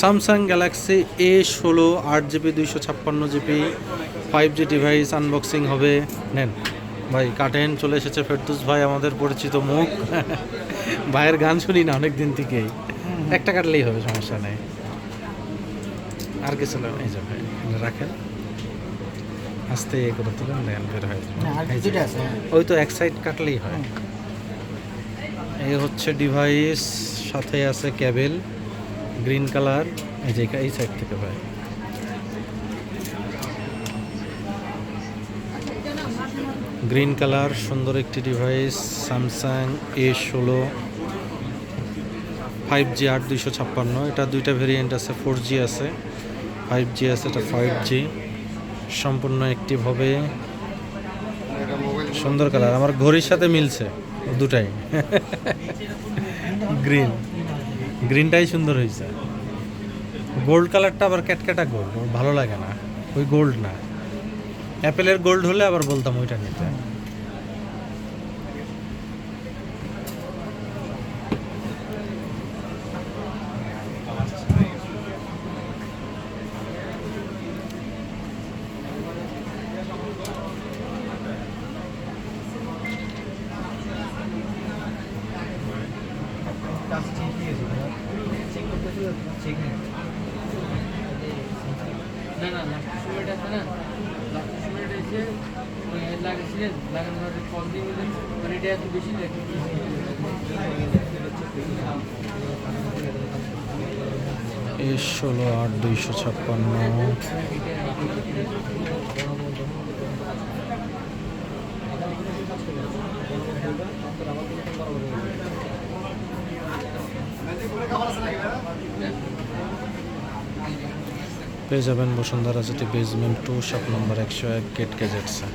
Samsung Galaxy A ষোলো আট GB দুইশো ছাপ্পান্ন GB five G device unboxing হবে। নেন ভাই কাটেন চলে এসেছে ফেরদুস ভাই আমাদের পরিচিত মুখ। ভাইয়ের গান শুনি না অনেক দিন থেকেই। একটা কাটলেই হবে সমস্যা নেই। আর কিছু এই যে ভাই রাখেন। আস্তে এ করে তুলেন দেন বের হয়ে যাবে। না, আর এই যে, দুইটা আছে। ওই তো এক সাইড কাটলেই হয়। এই হচ্ছে ডিভাইস সাথে আছে ক্যাবেল গ্রিন কালার, এই যে এই সাইড থেকে ভাই। গ্রিন কালার, সুন্দর একটি ডিভাইস স্যামসাং এ ষোলো ফাইভ জি আট দুইশো ছাপ্পান্ন। এটা দুইটা ভেরিয়েন্ট আছে ফোর জি আছে ফাইভ জি আছে, এটা ফাইভ জি সম্পূর্ণ একটিভ হবে। সুন্দর কালার, আমার ঘড়ির সাথে মিলছে, দুটাই। গ্রিন গ্রিনটাই সুন্দর হয়েছে। গোল্ড কালারটা আবার ক্যাটক্যাটা গোল্ড ভালো লাগে না। ওই গোল্ড না। অ্যাপেলের গোল্ড হলে আবার বলতাম ওইটা নিতে। না না লাস্ট সময়টা আছে না? সময়টা এসে লাগানোর কল দিয়ে বললেন মানে এটা এত বেশি লাগে। এ ষোলো আট দুইশো ছাপ্পান্ন। পেয়ে যাবেন Bashundhara city basement two shop number একশো এক গেট গ্যাজেটসে